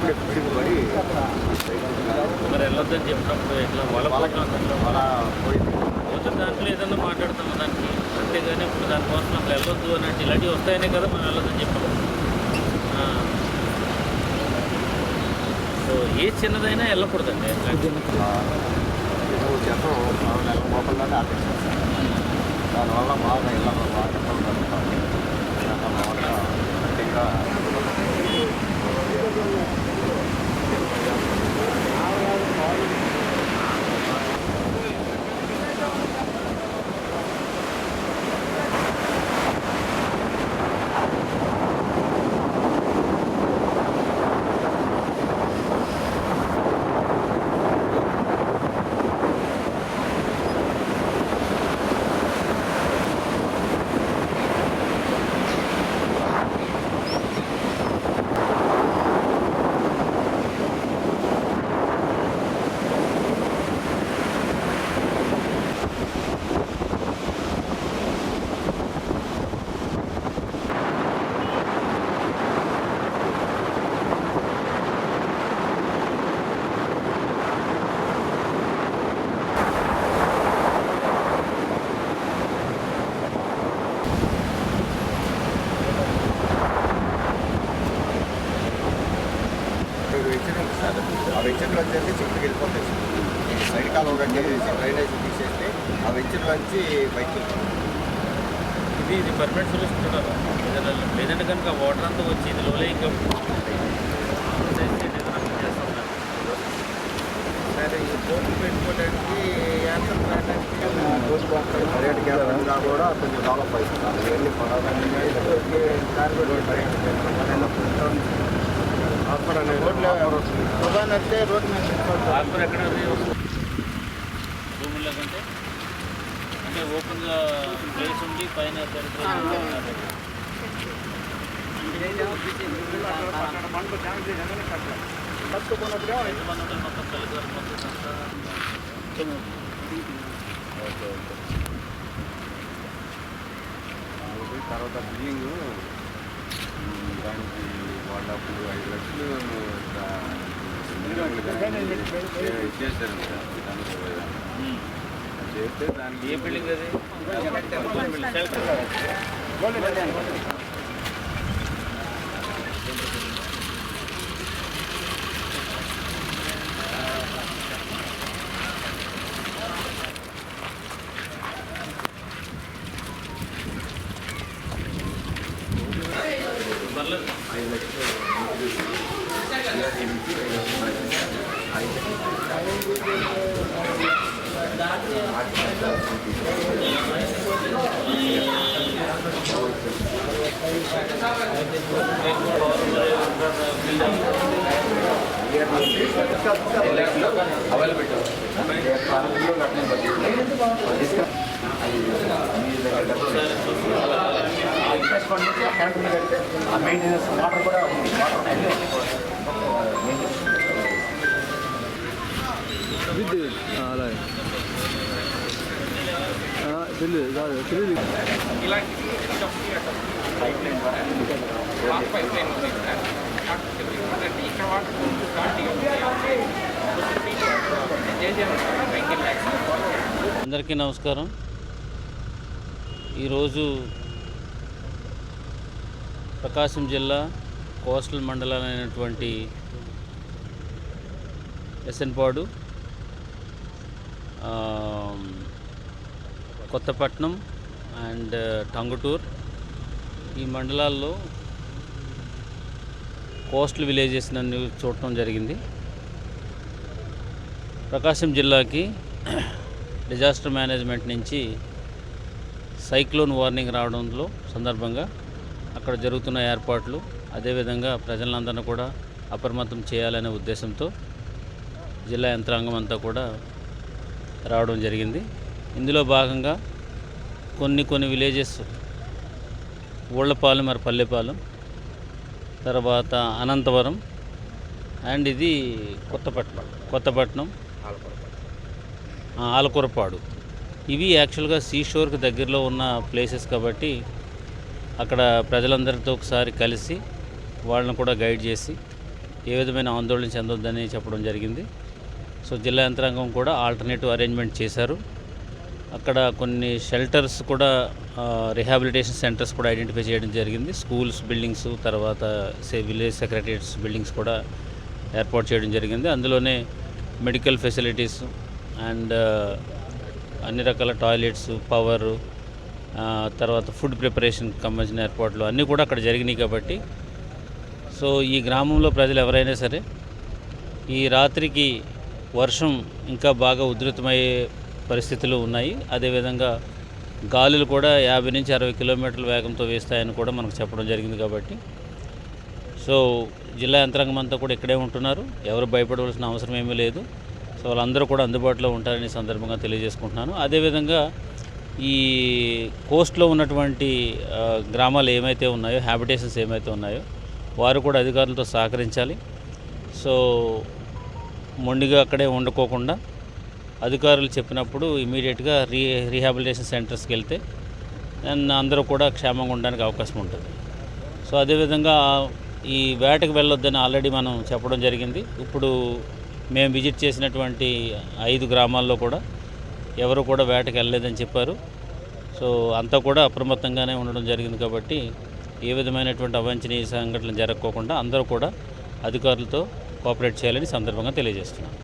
ఇప్పుడే పిడిపడి మరి వెళ్ళొద్దని చెప్పినప్పుడు ఎట్లా వాళ్ళ వాళ్ళ పోతున్న దాంట్లో ఏదన్నా మాట్లాడతాము దానికి అంతేగాని ఇప్పుడు దానికోసం అసలు వెళ్ళొద్దు అని అంటే ఇలాంటివి వస్తాయనే కదా మనం వెళ్ళొద్దని చెప్పడం. సో ఏ చిన్నదైనా వెళ్ళకూడదండి. చేస్తాం నెల లోపలనే ఆపేస్తాం దానివల్ల బాగా ఇళ్ళ బాగా వెచ్చనలు సార్ ఆ వెచ్చనలు వచ్చేసి చుట్టూకి వెళ్ళిపోతాయి సైడ్ కాలువ కట్టేసి డ్రైనేజ్ తీసేస్తే ఆ వెచ్చనలు వచ్చి బయటికి ఇది ఇది పర్మనెంట్ సొల్యూషన్ చూడాలి. లేదంటే కనుక వాటర్ అంతా వచ్చి ఇది లోలే ఇంకా సరే ఈ బోట్లు పెట్టుకోవడానికి యాన్సర్ పర్యాటక కేంద్రంగా కూడా కొంచెం డెవలప్ అవుతుంది? అది ఎక్కడ రూముల్లో కంటే అంటే ఓపెన్గా ప్లేస్ ఉండి పైన తర్వాత బిల్డింగ్ దానికి వాళ్ళ అప్పుడు ఐదు లక్షలు ఇచ్చేసారు చేస్తే దానికి ఏ బిల్డింగ్ అది? అవైలబిలిటీ ప్రారంభంలో కట్టిన బడ్జెట్ ఐదు లక్షలు మెయింటెనెన్స్ వాటర్ కూడా ఉంది విద్యుత్ అలాగే తెలియదు కాదు తెలియదు అందరికీ నమస్కారం. ఈరోజు ప్రకాశం జిల్లా కోస్టల్ మండలమైనటువంటి ఎస్ఎన్పాడు కొత్తపట్నం అండ్ టంగుటూర్. ఈ మండలాల్లో కోస్టల్ విలేజెస్ నన్ను చూడటం జరిగింది. ప్రకాశం జిల్లాకి డిజాస్టర్ మేనేజ్మెంట్ నుంచి సైక్లోన్ వార్నింగ్ రావడంలో సందర్భంగా అక్కడ జరుగుతున్న ఏర్పాట్లు అదేవిధంగా ప్రజలందరినీ కూడా అప్రమత్తం చేయాలనే ఉద్దేశంతో జిల్లా యంత్రాంగం అంతా కూడా రావడం జరిగింది. ఇందులో భాగంగా కొన్ని కొన్ని విలేజెస్ ఊళ్ళపాలెం మరి పల్లెపాలెం తర్వాత అనంతవరం అండ్ ఇది కొత్తపట్నం కొత్తపట్నం ఆలకూరపాడు. ఇవి యాక్చువల్గా సీ షోర్కి దగ్గరలో ఉన్న ప్లేసెస్ కాబట్టి అక్కడ ప్రజలందరితో ఒకసారి కలిసి వాళ్ళని కూడా గైడ్ చేసి ఏ విధమైన ఆందోళన చెందొద్దని చెప్పడం జరిగింది. సో జిల్లా యంత్రాంగం కూడా ఆల్టర్నేటివ్ అరేంజ్మెంట్ చేశారు. అక్కడ కొన్ని షెల్టర్స్ కూడా రిహాబిలిటేషన్ సెంటర్స్ కూడా ఐడెంటిఫై చేయడం జరిగింది. స్కూల్స్ బిల్డింగ్స్ తర్వాత సే విలేజ్ సెక్రటరియట్స్ బిల్డింగ్స్ కూడా ఏర్పాటు చేయడం జరిగింది. అందులోనే మెడికల్ ఫెసిలిటీస్ అండ్ అన్ని రకాల టాయిలెట్స్ పవర్ తర్వాత ఫుడ్ ప్రిపరేషన్ సంబంధించిన ఏర్పాట్లు అన్నీ కూడా అక్కడ జరిగినాయి కాబట్టి. సో ఈ గ్రామంలో ప్రజలు ఎవరైనా సరే ఈ రాత్రికి వర్షం ఇంకా బాగా ఉధృతమయ్యే పరిస్థితులు ఉన్నాయి. అదేవిధంగా గాలులు కూడా యాభై నుంచి అరవై కిలోమీటర్ల వేగంతో వేస్తాయని కూడా మనకు చెప్పడం జరిగింది కాబట్టి. సో జిల్లా యంత్రాంగం అంతా కూడా ఇక్కడే ఉంటున్నారు. ఎవరు భయపడవలసిన అవసరం ఏమీ లేదు. సో వాళ్ళందరూ కూడా అందుబాటులో ఉంటారని సందర్భంగా తెలియజేసుకుంటున్నాను. అదేవిధంగా ఈ కోస్ట్లో ఉన్నటువంటి గ్రామాలు ఏమైతే ఉన్నాయో హ్యాబిటేషన్స్ ఏమైతే ఉన్నాయో వారు కూడా అధికారులతో సహకరించాలి. సో మొండిగా అక్కడే వండుకోకుండా అధికారులు చెప్పినప్పుడు ఇమీడియట్గా రీ రీహాబిలిటేషన్ సెంటర్స్కి వెళ్తే అండ్ అందరూ కూడా క్షేమంగా ఉండడానికి అవకాశం ఉంటుంది. సో అదేవిధంగా ఈ వేటకు వెళ్ళొద్దని ఆల్రెడీ మనం చెప్పడం జరిగింది. ఇప్పుడు మేము విజిట్ చేసినటువంటి ఐదు గ్రామాల్లో కూడా ఎవరు కూడా వేటకి వెళ్ళలేదని చెప్పారు. సో అంతా కూడా అప్రమత్తంగానే ఉండడం జరిగింది కాబట్టి ఏ విధమైనటువంటి అవాంఛనీయ సంఘటనలు జరగకోకుండా అందరూ కూడా అధికారులతో కోఆపరేట్ చేయాలని సందర్భంగా తెలియజేస్తున్నాను